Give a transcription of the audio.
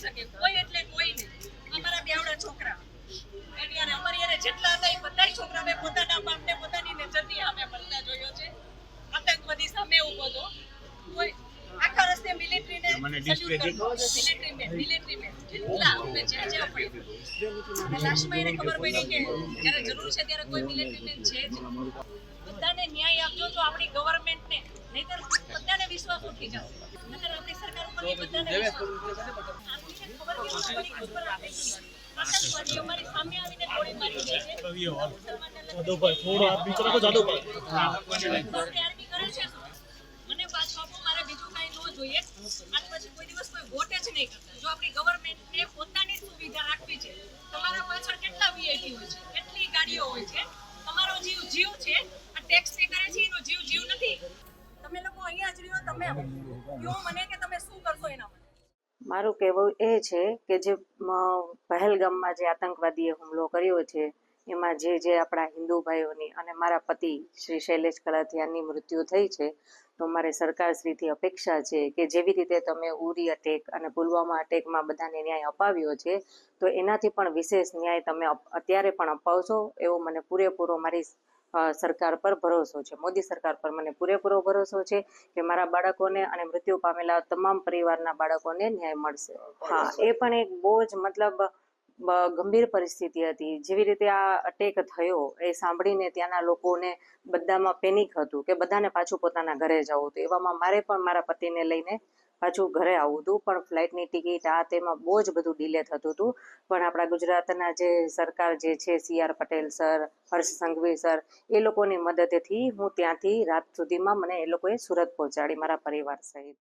નહીં શકે કોઈ એટલે કોઈ નહીં. અમારા બેવડા છોકરા. એની અમારી યારે જેટલા હતા એ બધા છોકરા મેં પોતાના બાપને પોતાની નજરની સામે મળતા જોયો છે. આતંકવાદી સામે ઊભો હતો. કોઈ આખા રસ્તે મિલિટરીને મિલિટરી મેન મિલિટરી મેન જેટલા અમને જ્યાં જ્યાં પડ્યું. લાસ્ટમાં એને ખબર પડી કે જ્યારે જરૂર છે ત્યારે કોઈ મિલિટરી મેન છે જ બધાને ન્યાય આપજો તો આપણી ગવર્મેન્ટને ને બધાને મારી બીજું કાંઈ ન જોઈએ આજ પછી કોઈ દિવસ કોઈ વોટ જ નહીં કરતા જો આપણી ગવર્મેન્ટને પોતાની સુવિધા રાખવી છે તમારા પાછળ કેટલા વીઆઈપી હોય છે? કેટલી ગાડીઓ હોય છે? તમારો જીવ જીવ છે? આ ટેક્સ એ કરે છે? મારું કહેવું એ છે કે જે પહેલગામમાં જે આતંકવાદીએ હુમલો કર્યો છે, એમાં જે જે આપણા હિન્દુ ભાઈઓની અને મારા પતિ શ્રી શૈલેષ કલાથિયાની મૃત્યુ થઈ છે, તો મારે સરકારશ્રીથી અપેક્ષા છે કે જેવી રીતે તમે ઉરી અટેક અને પુલવામા અટેકમાં બધાને ન્યાય અપાવ્યો છે, તો એનાથી પણ વિશેષ ન્યાય તમે અત્યારે પણ અપાવશો, એવો મને પૂરેપૂરો મારી સરકાર પર ભરોસો છે. મોદી સરકાર પર મને પૂરેપૂરો ભરોસો છે કે મારા બાળકોને અને મૃત્યુ પામેલા તમામ પરિવારના બાળકોને ન્યાય મળશે. હા એ પણ એક બહુ જ મતલબ ગંભીર પરિસ્થિતિ હતી. જેવી રીતે આ અટેક થયો એ સાંભળીને ત્યાંના લોકોને બધામાં પેનિક હતું કે બધાને પાછું પોતાના ઘરે જવું હતું. એવામાં મારે પણ મારા પતિને લઈને પાછું ઘરે આવવું હતું, પણ ફ્લાઇટની ટિકિટ આ તેમાં બહુ જ બધું ડિલે થતું હતું. પણ આપણા ગુજરાતના જે સરકાર જે છે C R Patel sir, Harsh Sanghavi sir, એ લોકોની મદદથી હું ત્યાંથી રાત સુધીમાં મને એ લોકોએ સુરત પહોંચાડી, મારા પરિવાર સહિત.